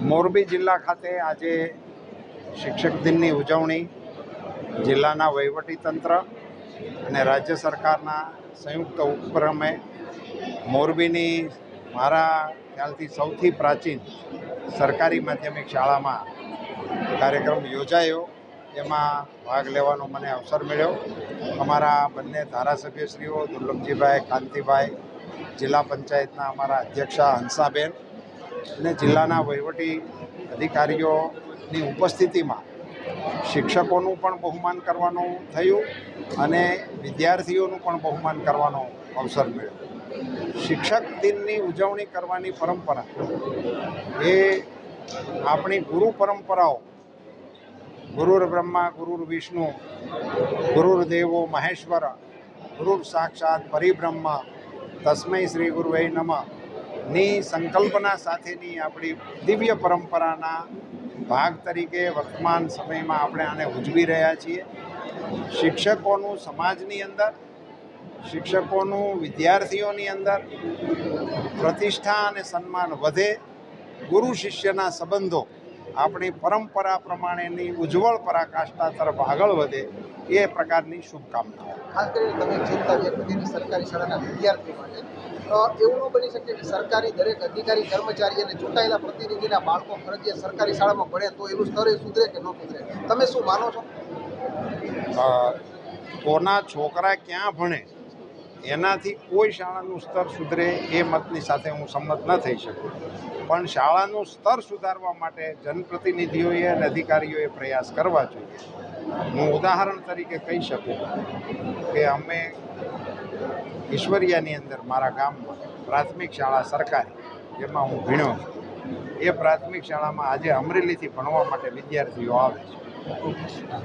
મોરબી જિલ્લા ખાતે આજે શિક્ષક દિનની ઉજવણી, જિલ્લાના વહીવટીતંત્ર અને રાજ્ય સરકારના સંયુક્ત ઉપક્રમે મોરબીની મારા ખ્યાલથી સૌથી પ્રાચીન સરકારી માધ્યમિક શાળામાં કાર્યક્રમ યોજાયો. એમાં ભાગ લેવાનો મને અવસર મળ્યો. અમારા બંને ધારાસભ્યશ્રીઓ, દુર્લભજીભાઈ, કાંતિભાઈ, જિલ્લા પંચાયતના અમારા અધ્યક્ષા હંસાબેન અને જિલ્લાના વહીવટી અધિકારીઓની ઉપસ્થિતિમાં શિક્ષકોનું પણ બહુમાન કરવાનું થયું અને વિદ્યાર્થીઓનું પણ બહુમાન કરવાનો અવસર મળ્યો. શિક્ષક દિનની ઉજવણી કરવાની પરંપરા એ આપણી ગુરુ પરંપરાઓ ગુરુર બ્રહ્મા ગુરુર વિષ્ણુ ગુરુર દેવો મહેશ્વર ગુરુર સાક્ષાત પરિબ્રહ્મા, તસ્મય શ્રી ગુરુવે નમઃ ની સંકલ્પના સાથેની આપણી દિવ્ય પરંપરાના ભાગ તરીકે વર્તમાન સમયમાં આપણે આને ઉજવી રહ્યા છીએ. શિક્ષકોનું સમાજની અંદર, શિક્ષકોનું વિદ્યાર્થીઓની અંદર પ્રતિષ્ઠા અને સન્માન વધે, ગુરુ શિષ્યના સંબંધો આપણી પરંપરા પ્રમાણેની ઉજ્જવળ પરાકાષ્ઠા તરફ આગળ વધે એ પ્રકારની શુભકામનાઓ. ખાસ કરીને તમે ચિંતા વ્યક્ત કરી સરકારી શાળાના વિદ્યાર્થીઓ માટે એવું ન બની શકે કે સરકારી દરેક અધિકારી કર્મચારી અને ચૂંટાયેલા પ્રતિનિધિના બાળકો ફરજિયાત સરકારી શાળામાં ભણે તો એનું સ્તરે સુધરે કે ન સુધરે? તમે શું માનો છો? કોના છોકરા ક્યાં ભણે? એનાથી કોઈ શાળાનું સ્તર સુધરે એ મતની સાથે હું સંમત ન થઈ શકું. પણ શાળાનું સ્તર સુધારવા માટે જનપ્રતિનિધિઓએ અને અધિકારીઓએ પ્રયાસ કરવા જોઈએ. હું ઉદાહરણ તરીકે કહી શકું કે અમે ઈશ્વરિયાની અંદર મારા ગામમાં પ્રાથમિક શાળા સરકારી, જેમાં હું ભણ્યો એ પ્રાથમિક શાળામાં આજે અમરેલીથી ભણવા માટે વિદ્યાર્થીઓ આવે છે.